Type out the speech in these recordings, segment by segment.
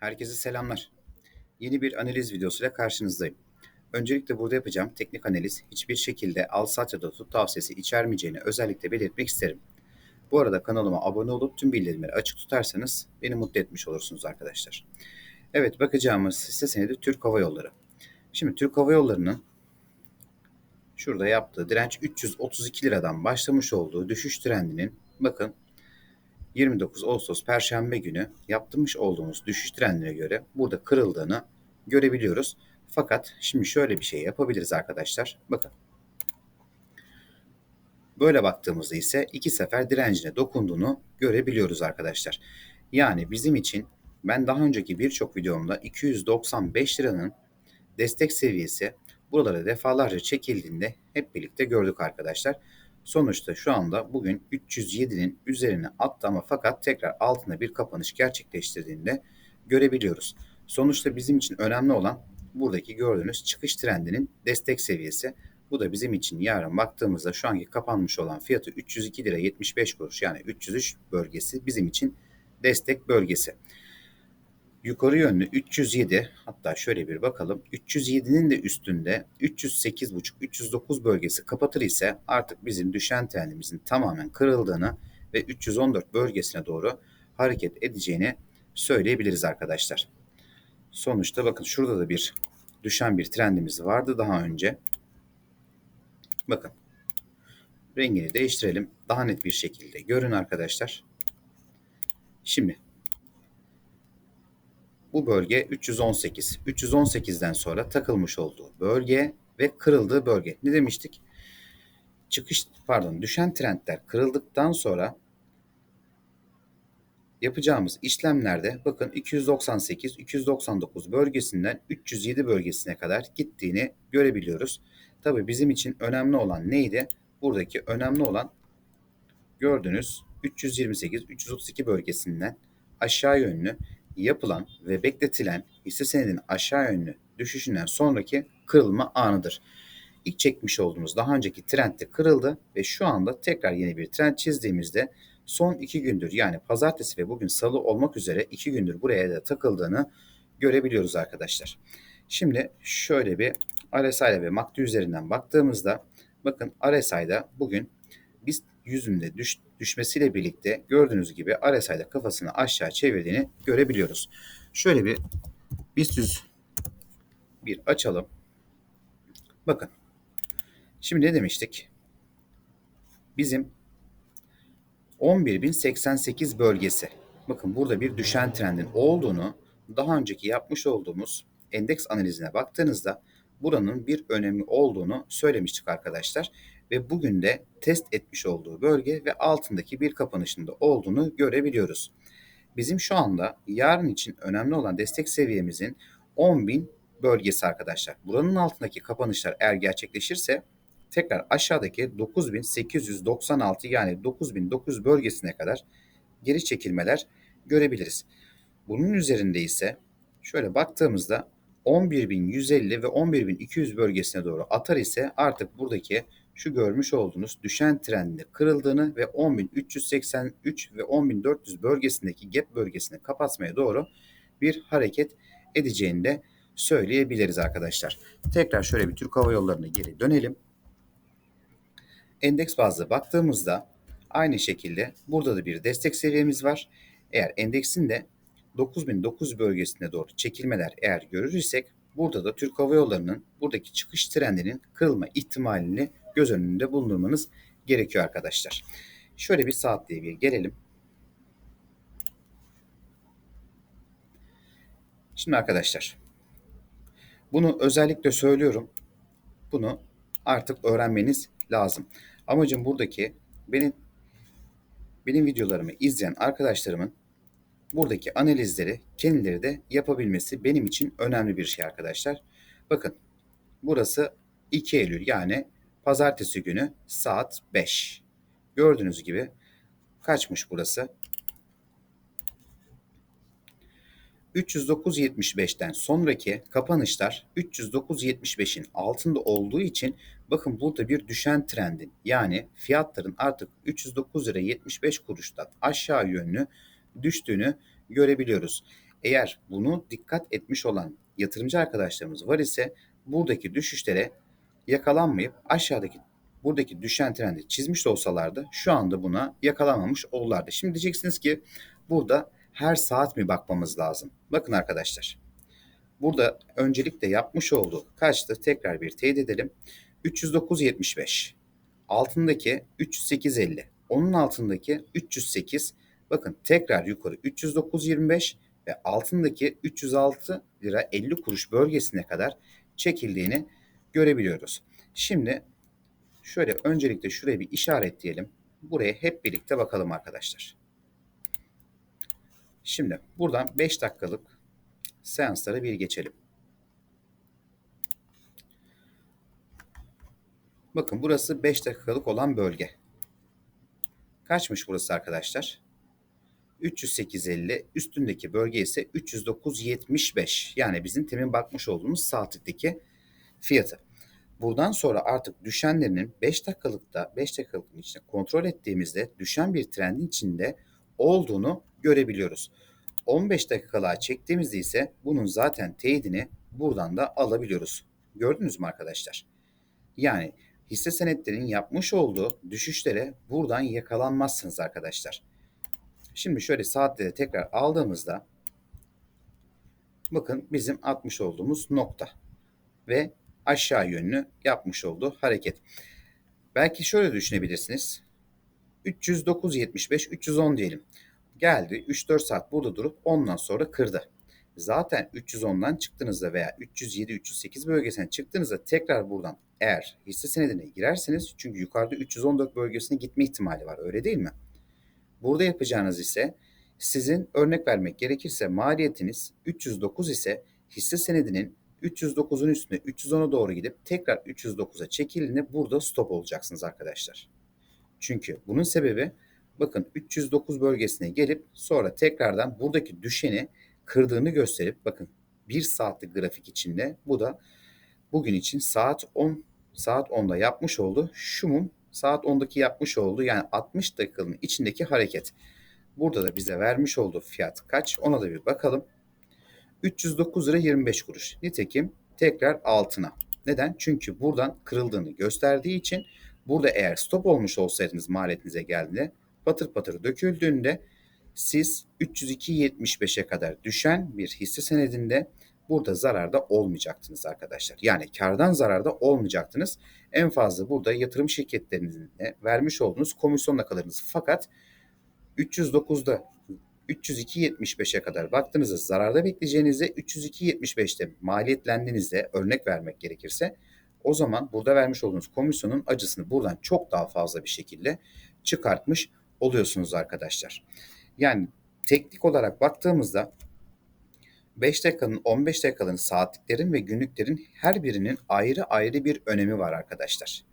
Herkese selamlar. Yeni bir analiz videosuyla karşınızdayım. Öncelikle burada yapacağım teknik analiz hiçbir şekilde al sat ya da tut tavsiyesi içermeyeceğini özellikle belirtmek isterim. Bu arada kanalıma abone olup tüm bildirimleri açık tutarsanız beni mutlu etmiş olursunuz arkadaşlar. Evet bakacağımız hisse senedi Türk Hava Yolları. Şimdi Türk Hava Yolları'nın şurada yaptığı direnç 332 liradan başlamış olduğu düşüş trendinin bakın 29 Ağustos Perşembe günü yaptırmış olduğumuz düşüş trendine göre burada kırıldığını görebiliyoruz. Fakat şimdi şöyle bir şey yapabiliriz arkadaşlar. Bakın. Böyle baktığımızda ise iki sefer direncine dokunduğunu görebiliyoruz arkadaşlar. Yani bizim için ben daha önceki birçok videomda 295 liranın destek seviyesi buralara defalarca çekildiğinde hep birlikte gördük arkadaşlar. Sonuçta şu anda bugün 307'nin üzerine attı ama fakat tekrar altında bir kapanış gerçekleştirdiğinde görebiliyoruz. Sonuçta bizim için önemli olan buradaki gördüğünüz çıkış trendinin destek seviyesi. Bu da bizim için yarın baktığımızda şu anki kapanmış olan fiyatı 302 lira 75 kuruş yani 303 bölgesi bizim için destek bölgesi. Yukarı yönlü 307 hatta şöyle bir bakalım. 307'nin de üstünde 308.5-309 bölgesi kapatır ise artık bizim düşen trendimizin tamamen kırıldığını ve 314 bölgesine doğru hareket edeceğini söyleyebiliriz arkadaşlar. Sonuçta bakın şurada da bir düşen bir trendimiz vardı daha önce. Bakın rengini değiştirelim. Daha net bir şekilde görün arkadaşlar. Şimdi bu bölge 318. 318'den sonra takılmış olduğu bölge ve kırıldığı bölge. Ne demiştik? Çıkış pardon düşen trendler kırıldıktan sonra yapacağımız işlemlerde bakın 298 299 bölgesinden 307 bölgesine kadar gittiğini görebiliyoruz. Tabi bizim için önemli olan neydi? Buradaki önemli olan gördüğünüz 328 332 bölgesinden aşağı yönlü yapılan ve bekletilen hisse senedinin aşağı yönlü düşüşünden sonraki kırılma anıdır. İlk çekmiş olduğumuz daha önceki trend de kırıldı ve şu anda tekrar yeni bir trend çizdiğimizde son iki gündür yani pazartesi ve bugün salı olmak üzere iki gündür buraya da takıldığını görebiliyoruz arkadaşlar. Şimdi şöyle bir RSI ve MACD üzerinden baktığımızda bakın RSI'da bugün biz yüzünde düş, düşmesiyle birlikte gördüğünüz gibi RSI'de kafasını aşağı çevirdiğini görebiliyoruz. Şöyle bir BIST bir açalım. Bakın. Şimdi ne demiştik? Bizim 11.088 bölgesi. Bakın burada bir düşen trendin olduğunu daha önceki yapmış olduğumuz endeks analizine baktığınızda buranın bir önemi olduğunu söylemiştik arkadaşlar ve bugün de test etmiş olduğu bölge ve altındaki bir kapanışında olduğunu görebiliyoruz. Bizim şu anda yarın için önemli olan destek seviyemizin 10.000 bölgesi arkadaşlar. Buranın altındaki kapanışlar eğer gerçekleşirse tekrar aşağıdaki 9896 yani 9900 bölgesine kadar geri çekilmeler görebiliriz. Bunun üzerinde ise şöyle baktığımızda 11.150 ve 11.200 bölgesine doğru atar ise artık buradaki şu görmüş olduğunuz düşen trendinde kırıldığını ve 10.383 ve 10.400 bölgesindeki gap bölgesini kapatmaya doğru bir hareket edeceğini de söyleyebiliriz arkadaşlar. Tekrar şöyle bir Türk Hava Yolları'na geri dönelim. Endeks bazlı baktığımızda aynı şekilde burada da bir destek seviyemiz var. Eğer endeksin de 9009 bölgesine doğru çekilmeler eğer görürsek burada da Türk Hava Yolları'nın buradaki çıkış trendinin kırılma ihtimalini göz önünde bulundurmanız gerekiyor arkadaşlar. Şöyle bir saatliğe bir gelelim. Şimdi arkadaşlar bunu özellikle söylüyorum. Bunu artık öğrenmeniz lazım. Amacım buradaki benim benim videolarımı izleyen arkadaşlarımın buradaki analizleri kendileri de yapabilmesi benim için önemli bir şey arkadaşlar. Bakın burası 2 Eylül yani pazartesi günü saat 5. Gördüğünüz gibi kaçmış burası? 309.75'ten sonraki kapanışlar 309.75'in altında olduğu için bakın burada bir düşen trendin yani fiyatların artık 309 lira 75 kuruştan aşağı yönlü düştüğünü görebiliyoruz. Eğer bunu dikkat etmiş olan yatırımcı arkadaşlarımız var ise buradaki düşüşlere yakalanmayıp aşağıdaki buradaki düşen trendi çizmiş olsalardı şu anda buna yakalanmamış olurlardı. Şimdi diyeceksiniz ki burada her saat mi bakmamız lazım? Bakın arkadaşlar. Burada öncelikle yapmış olduğu kaçtı? Tekrar bir teyit edelim. 309.75. Altındaki 308.50. Onun altındaki 308. Bakın tekrar yukarı 309.25 ve altındaki 306 lira 50 kuruş bölgesine kadar çekildiğini görebiliyoruz. Şimdi şöyle öncelikle şuraya bir işaretleyelim. Buraya hep birlikte bakalım arkadaşlar. Şimdi buradan 5 dakikalık seanslara bir geçelim. Bakın burası 5 dakikalık olan bölge. Kaçmış burası arkadaşlar? 308.50 üstündeki bölge ise 309.75 yani bizim temin bakmış olduğumuz saatlikteki fiyatı. Buradan sonra artık düşenlerinin 5 dakikalıkta 5 dakikalık içinde kontrol ettiğimizde düşen bir trendin içinde olduğunu görebiliyoruz. 15 dakikalığa çektiğimizde ise bunun zaten teyidini buradan da alabiliyoruz. Gördünüz mü arkadaşlar? Yani hisse senetlerinin yapmış olduğu düşüşlere buradan yakalanmazsınız arkadaşlar. Şimdi şöyle saatleri tekrar aldığımızda bakın bizim atmış olduğumuz nokta ve aşağı yönlü yapmış olduğu hareket. Belki şöyle düşünebilirsiniz. 309.75 310 diyelim. Geldi 3-4 saat burada durup ondan sonra kırdı. Zaten 310'dan çıktığınızda veya 307-308 bölgesine çıktığınızda tekrar buradan eğer hisse senedine girerseniz çünkü yukarıda 314 bölgesine gitme ihtimali var öyle değil mi? Burada yapacağınız ise sizin örnek vermek gerekirse maliyetiniz 309 ise hisse senedinin 309'un üstüne 310'a doğru gidip tekrar 309'a çekildiğinde burada stop olacaksınız arkadaşlar. Çünkü bunun sebebi bakın 309 bölgesine gelip sonra tekrardan buradaki düşeni kırdığını gösterip bakın 1 saatlik grafik içinde bu da bugün için saat 10 saat 10'da yapmış oldu. Şu mum saat 10'daki yapmış oldu. Yani 60 dakikanın içindeki hareket. Burada da bize vermiş olduğu fiyat kaç? Ona da bir bakalım. 309 lira 25 kuruş. Nitekim tekrar altına. Neden? Çünkü buradan kırıldığını gösterdiği için burada eğer stop olmuş olsaydınız maliyetinize geldiğinde patır patır döküldüğünde siz 302.75'e kadar düşen bir hisse senedinde burada zararda olmayacaktınız arkadaşlar. Yani kardan zararda olmayacaktınız. En fazla burada yatırım şirketlerine vermiş olduğunuz komisyonla kalırdınız. Fakat 309'da 302.75'e kadar baktığınızda zararda bekleyeceğinizde 302.75'te maliyetlendiğinizde örnek vermek gerekirse o zaman burada vermiş olduğunuz komisyonun acısını buradan çok daha fazla bir şekilde çıkartmış oluyorsunuz arkadaşlar. Yani teknik olarak baktığımızda 5 dakikanın, 15 dakikanın, saatliklerin ve günlüklerin her birinin ayrı ayrı bir önemi var arkadaşlar.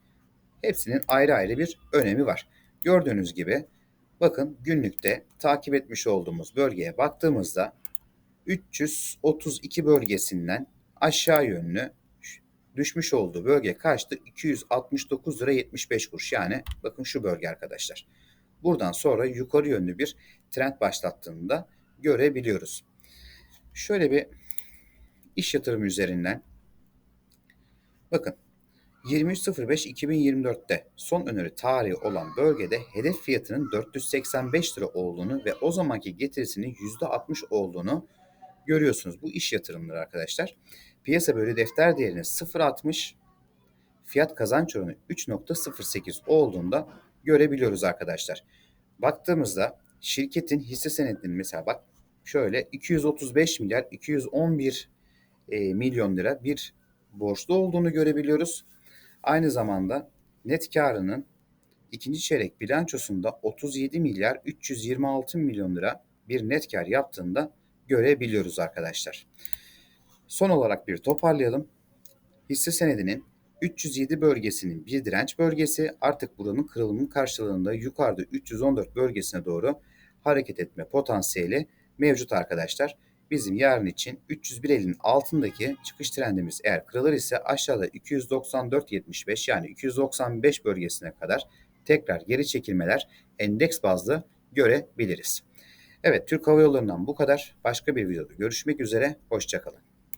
Hepsinin ayrı ayrı bir önemi var. Gördüğünüz gibi bakın günlükte takip etmiş olduğumuz bölgeye baktığımızda 332 bölgesinden aşağı yönlü düşmüş olduğu bölge kaçtı? 269 lira 75 kuruş. Yani bakın şu bölge arkadaşlar. Buradan sonra yukarı yönlü bir trend başlattığını da görebiliyoruz. Şöyle bir iş yatırımı üzerinden bakın 23.05.2024'te son öneri tarihi olan bölgede hedef fiyatının 485 lira olduğunu ve o zamanki getirisinin %60 olduğunu görüyorsunuz. Bu iş yatırımları arkadaşlar. Piyasa bölü defter değerinin 0.60 fiyat kazanç oranı 3.08 olduğunda görebiliyoruz arkadaşlar. Baktığımızda şirketin hisse senetlerinin mesela bak şöyle 235 milyar 211 e, milyon lira bir borçlu olduğunu görebiliyoruz. Aynı zamanda net karının ikinci çeyrek bilançosunda 37 milyar 326 milyon lira bir net kar yaptığında görebiliyoruz arkadaşlar. Son olarak bir toparlayalım. Hisse senedinin 307 bölgesinin bir direnç bölgesi artık buranın kırılımın karşılığında yukarıda 314 bölgesine doğru hareket etme potansiyeli mevcut arkadaşlar. Bizim yarın için 301.50'nin altındaki çıkış trendimiz eğer kırılır ise aşağıda 294.75 yani 295 bölgesine kadar tekrar geri çekilmeler endeks bazlı görebiliriz. Evet Türk Hava Yolları'ndan bu kadar. Başka bir videoda görüşmek üzere. Hoşçakalın.